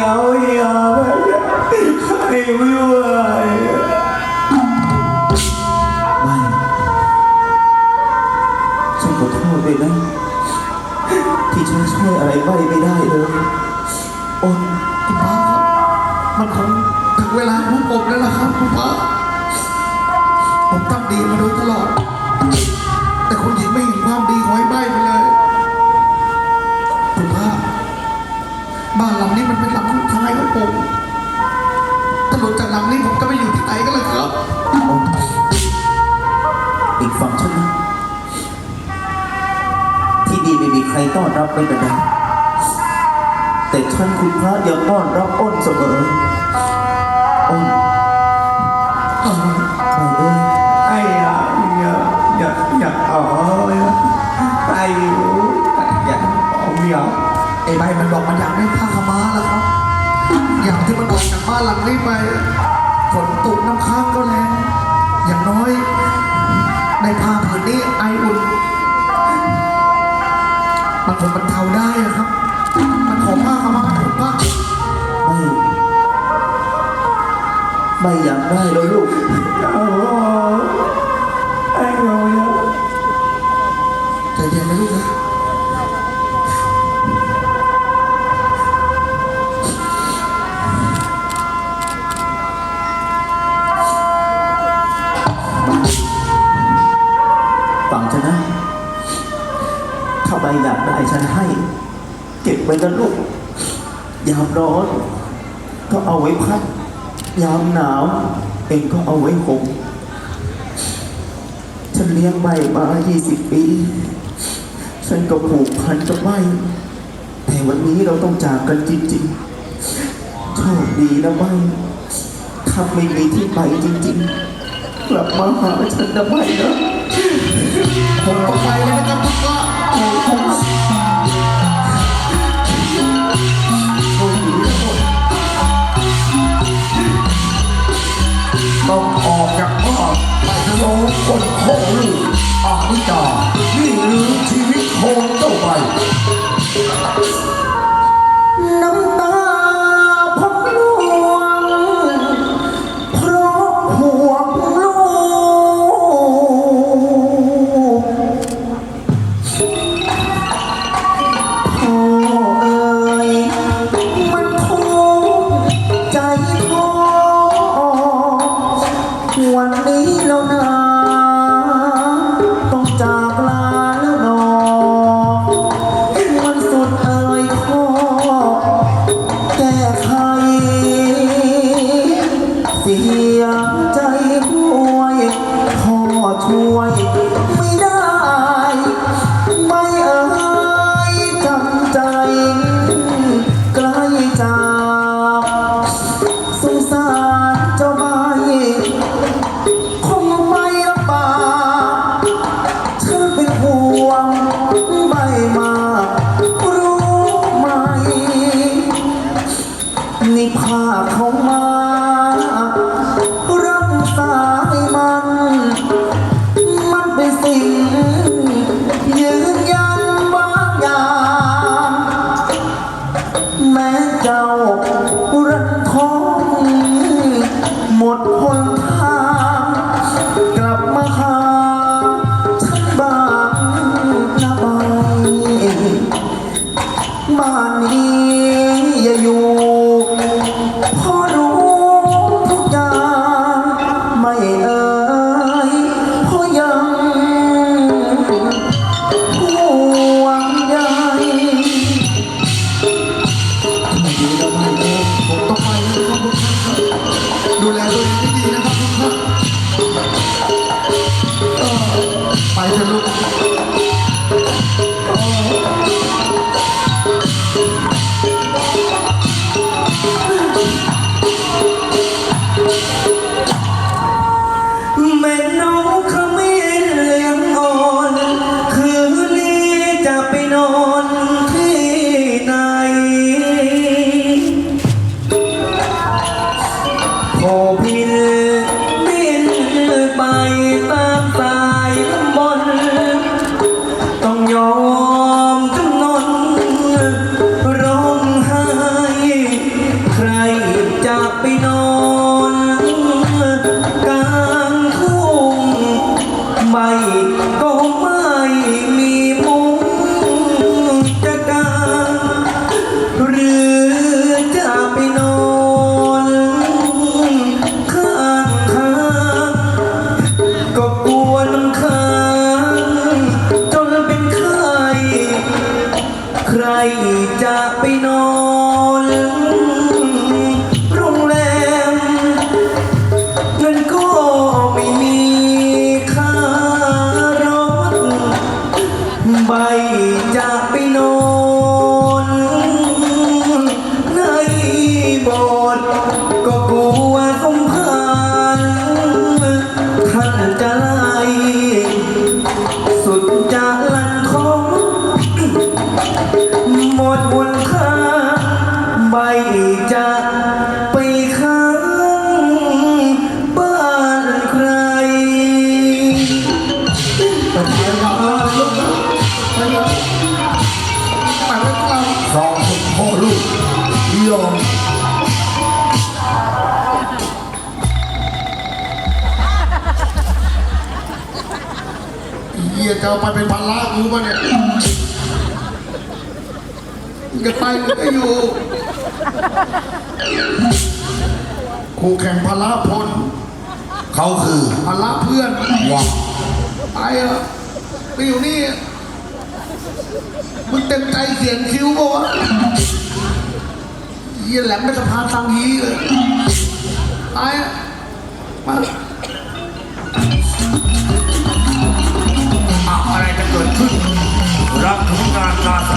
เอาอย่าไอ้ไม่ไหวไม่ฉันขอโทษด้วยนะ ที่ฉันช่วยอะไรไม่ไม่ได้เลยโอนคุณป้าครับมันคงถึงเวลาของผมแล้วล่ะครับคุณป้าผมทำดีมาโดยตลอด แต่คุณหญิงไม่ ที่ดีไม่มีใครต้อนรับไม่เป็นไรแต่ฉันคุณพระยังต้อนรับอ้นเสมออ้นไปเอ้ยไอ้ยาอย่าอย่าอย่าเอไอ้อย่าเอาอย่าไอ้ใบมันบอกมันอยากได้ผ้าขาม้าแล้วครับ อย่างที่มันออกจากบ้านหลังนี้ไปฝนตกน้ำค้างก็แรงอย่างน้อยในผ้า มันคงบรรเทาได้อะครับ มันขอผ้าขาวม้าผมว่าไม่ไม่อยากได้เลยลูกเอาไอ้เราอย่าใจเย็นนะลูกนะ เก็บไว้นะลูก ยามร้อน ก็เอาไว้พัด ยามหนาว เองก็เอาไว้ห่มฉันเลี้ยงใบมา 20 ปี ฉันก็ผูกพันกับใบแต่วันนี้เราต้องจากกันจริงๆ โชคดีนะใบถ้าไม่มีที่ไปจริงๆ กลับมาหาฉันนะใบนะผมก็ไปแล้วนะครับคุณว่ อบออกจากบ้านไปทะโลคนโคลูกอานิจานี่หรือชีวิตโคเจ้าไป Salud. ใครจะไปนอน ยจะเอาไปเป็นภานระกูปะเนี่ยจะไปหรือจะอยู่คู่แข่งภาระพลเขาคือภาระเพื่อนวังไปเหรอไปอยู่นี่มึงเต็มใจเขียนคิ้วปะวะยี่แหลมไม่สะพานสังฮีเลยไปมา เกิดขึ้นรักของการการแสด